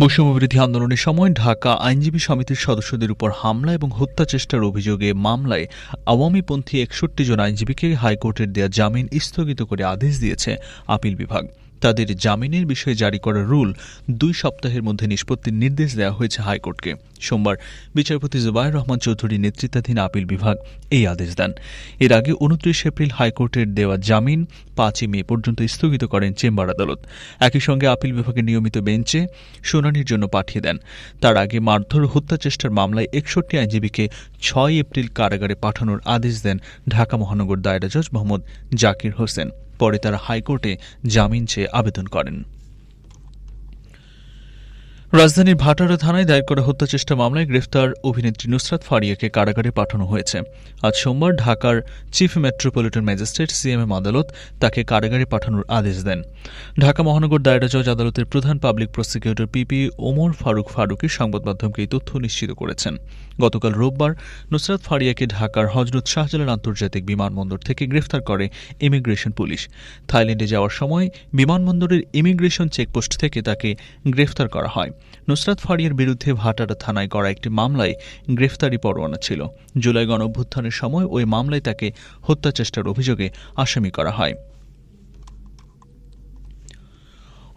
বৈষম্যবিরোধী আন্দোলনের সময় ঢাকা আইনজীবী সমিতির সদস্যদের উপর হামলা এবং হত্যা চেষ্টার অভিযোগে মামলায় আওয়ামীপন্থী একষট্টি জন আইনজীবীকে হাইকোর্টের দেয়া জামিন স্থগিত করে আদেশ দিয়েছে আপিল বিভাগ। তাদের জামিনের বিষয়ে জারি করা রুল দুই সপ্তাহের মধ্যে নিষ্পত্তির নির্দেশ দেওয়া হয়েছে হাইকোর্টকে। সোমবার বিচারপতি জুবাইর রহমান চৌধুরী নেতৃত্বাধীন আপিল বিভাগ এই আদেশ দেন। এর আগে উনত্রিশ এপ্রিল হাইকোর্টের দেওয়া জামিন পাঁচই মে পর্যন্ত স্থগিত করেন চেম্বার আদালত। একই সঙ্গে আপিল বিভাগের নিয়মিত বেঞ্চে শুনানির জন্য পাঠিয়ে দেন। তার আগে মারধর হত্যা চেষ্টার মামলায় একষট্টি আইনজীবীকে ছয় এপ্রিল কারাগারে পাঠানোর আদেশ দেন ঢাকা মহানগর দায়রা জজ মোহাম্মদ জাকির হোসেন। পরে তারা হাইকোর্টে জামিন চেয়ে আবেদন করেন। রাজধানীর ভাটারা থানায় দায়ের করা হত্যা চেষ্টা মামলায় গ্রেফতার অভিনেত্রী নুসরাত ফারিয়াকে কারাগারে পাঠানো হয়েছে। আজ সোমবার ঢাকার চিফ মেট্রোপলিটন ম্যাজিস্ট্রেট সিএমএম আদালত তাকে কারাগারে পাঠানোর আদেশ দেন। ঢাকা মহানগর দায়রা জজ আদালতের প্রধান public prosecutor PP Omar Faruk Faruki সংবাদ মাধ্যমকে এই তথ্য নিশ্চিত করেছেন। গতকাল রোববার নুসরাত ফারিয়াকে ঢাকার হজরত শাহজালাল আন্তর্জাতিক বিমানবন্দর থেকে গ্রেফতার করে ইমিগ্রেশন পুলিশ। থাইল্যান্ডে যাওয়ার সময় বিমানবন্দরের ইমিগ্রেশন চেকপোস্ট থেকে তাকে গ্রেফতার করা হয়। নুসরাত ফারিয়ার বিরুদ্ধে ভাটারা থানায় করা একটি মামলায় গ্রেফতারি পরোয়ানা ছিল। জুলাই গণ অভ্যুত্থানের সময় ওই মামলায় তাকে হত্যা চেষ্টার অভিযোগে আসামি করা হয়।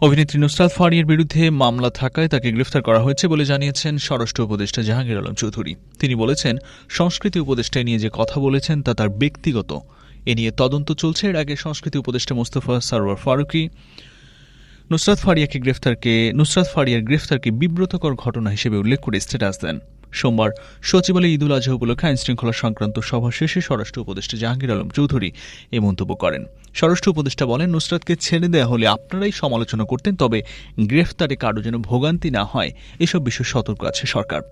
অভিনেত্রী নুসরাত ফারিয়ার বিরুদ্ধে মামলা থাকায় তাকে গ্রেফতার করা হয়েছে বলে জানিয়েছেন স্বরাষ্ট্র উপদেষ্টা জাহাঙ্গীর আলম চৌধুরী। তিনি বলেছেন, সংস্কৃতি উপদেষ্টায় নিয়ে যে কথা বলেছেন তা তার ব্যক্তিগত। এ নিয়ে তদন্ত চলছে। এর আগে সংস্কৃতি উপদেষ্টা মোস্তফা সারোয়ার ফারুকি নুসরাত ফারিয়াকে গ্রেফতারকে, নুসরাত ফারিয়ার গ্রেফতারকে বিব্রতকর ঘটনা হিসেবে উল্লেখ করে স্ট্যাটাস দেন। সোমবার সচিবালয়ে ঈদুল আজহা উপলক্ষে আইন শৃঙ্খলা সংক্রান্ত সভা শেষে স্বরাষ্ট্র উপদেষ্টা জাহাঙ্গীর আলম চৌধুরী এ মন্তব্য করেন। স্বরাষ্ট্র উপদেষ্টা বলেন, নুসরাতকে ছেড়ে দেওয়া হলে আপনারাই সমালোচনা করতেন, তবে গ্রেফতারে কারও যেন ভোগান্তি না হয়, এসব বিষয়ে সতর্ক আছে সরকার।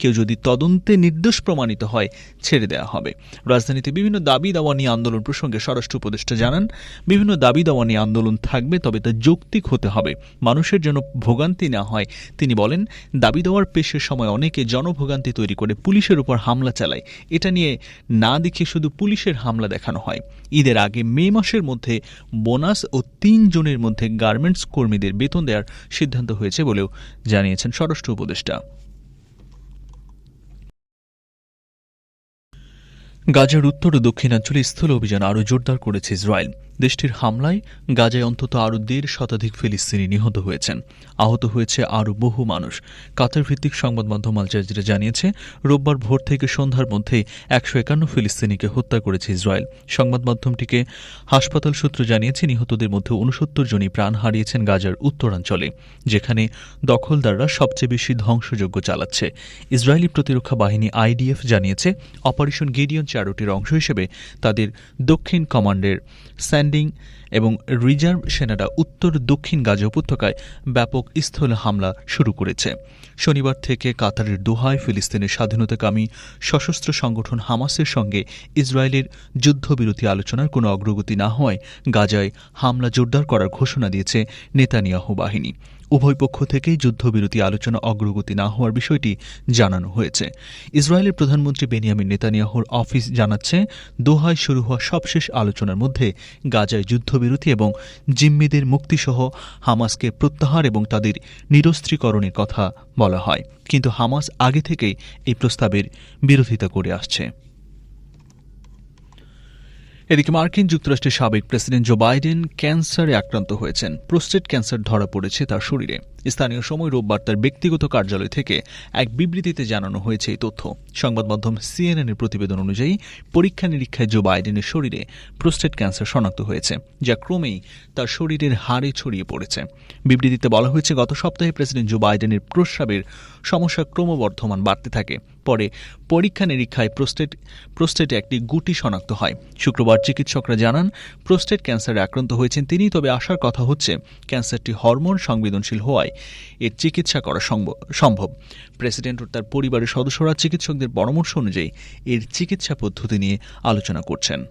কেউ যদি তদন্তে নির্দোষ প্রমাণিত হয়, ছেড়ে দেওয়া হবে। রাজধানীতে বিভিন্ন দাবি দাওয়া নিয়ে আন্দোলন প্রসঙ্গে স্বরাষ্ট্র উপদেষ্টা জানান, বিভিন্ন দাবি দাওয়া নিয়ে আন্দোলন থাকবে, তবে তা যৌক্তিক হতে হবে। মানুষের জন্য ভোগান্তি না হয়। তিনি বলেন, দাবি দেওয়ার পেশের সময় অনেকে জনভোগান্তি তৈরি করে পুলিশের উপর হামলা চালায়। এটা নিয়ে না দেখে শুধু পুলিশের হামলা দেখানো হয়। ঈদের আগে মে মাসের মধ্যে বোনাস ও তিন জনের মধ্যে গার্মেন্টস কর্মীদের বেতন দেওয়ার সিদ্ধান্ত হয়েছে বলেও জানিয়েছেন স্বরাষ্ট্র উপদেষ্টা। গাজার উত্তর ও দক্ষিণাঞ্চলে স্থল অভিযান আরও জোরদার করেছে ইসরায়েল। দেশটির হামলায় গাজায় অন্তত আরও দেড় শতাধিক ফিলিস্তিনি নিহত হয়েছেন। আহত হয়েছে আরও বহু মানুষ। কাতার ভিত্তিক সংবাদ মাধ্যম আল জাজিরা জানিয়েছে, রোববার ভোর থেকে সন্ধ্যার মধ্যে একশো একান্ন ফিলিস্তিনিকে হত্যা করেছে ইসরায়েল। সংবাদ মাধ্যমটিকে হাসপাতাল সূত্র জানিয়েছে, নিহতদের মধ্যে উনসত্তর জনই প্রাণ হারিয়েছেন গাজার উত্তরাঞ্চলে, যেখানে দখলদাররা সবচেয়ে বেশি ধ্বংসযজ্ঞ চালাচ্ছে। ইসরায়েলি প্রতিরক্ষা বাহিনী আইডিএফ জানিয়েছে, অপারেশন গিডিয়ন চারোটির অংশ হিসেবে তাদের দক্ষিণ কমান্ডের স্যান্ডিং এবং রিজার্ভ সেনারা উত্তর দক্ষিণ গাজা উপত্যকায় ব্যাপক স্থল হামলা শুরু করেছে। শনিবার থেকে কাতারের দোহায় ফিলিস্তিনের স্বাধীনতাকামী সশস্ত্র সংগঠন হামাসের সঙ্গে ইসরায়েলের যুদ্ধবিরতি আলোচনার কোনো অগ্রগতি না হওয়ায় গাজায় হামলা জোরদার করার ঘোষণা দিয়েছে নেতানিয়াহু বাহিনী। উভয় পক্ষ থেকেই যুদ্ধবিরতি আলোচনা অগ্রগতি না হওয়ার বিষয়টি জানানো হয়েছে। ইসরায়েলের প্রধানমন্ত্রী বেনিয়ামিন নেতানিয়াহুর অফিস জানাচ্ছে, দোহায় শুরু হওয়া সবশেষ আলোচনার মধ্যে গাজায় যুদ্ধবিরতি এবং জিম্মিদের মুক্তিসহ হামাসকে প্রত্যাহার এবং তাদের নিরস্ত্রীকরণের কথা বলা হয়। কিন্তু হামাস আগে থেকেই এই প্রস্তাবের বিরোধিতা করে আসছে। এদিকে মার্কিন যুক্তরাষ্ট্রের সাবেক প্রেসিডেন্ট জো বাইডেন ক্যান্সারে আক্রান্ত হয়েছেন। প্রোস্টেট ক্যান্সার ধরা পড়েছে তার শরীরে। স্থানীয় সময় রোববার তার ব্যক্তিগত কার্যালয় থেকে এক বিবৃতিতে জানানো হয়েছে এই তথ্য। সংবাদ মাধ্যম সিএনএনের প্রতিবেদন অনুযায়ী পরীক্ষা নিরীক্ষায় জো বাইডেনের শরীরে প্রোস্টেট ক্যান্সার শনাক্ত হয়েছে, যা ক্রমেই তার শরীরের হাড়ে ছড়িয়ে পড়েছে। বিবৃতিতে বলা হয়েছে, গত সপ্তাহে প্রেসিডেন্ট জো বাইডেনের প্রস্রাবের সমস্যা ক্রমবর্ধমান বাড়তে থাকে। পরে পরীক্ষা নিরীক্ষায় প্রোস্টেট প্রোস্টেটে একটি গুটি শনাক্ত হয়। শুক্রবার চিকিৎসকরা জানান প্রোস্টেট ক্যান্সারে আক্রান্ত হয়েছেন তিনি, তবে আসার কথা হচ্ছে ক্যান্সারটি হরমোন সংবেদনশীল হওয়ায় এর চিকিৎসা করা সম্ভব। প্রেসিডেন্ট ও তার পরিবারের সদস্যরা চিকিৎসকদের পরামর্শ অনুযায়ী এর চিকিৎসা পদ্ধতি নিয়ে আলোচনা করছেন।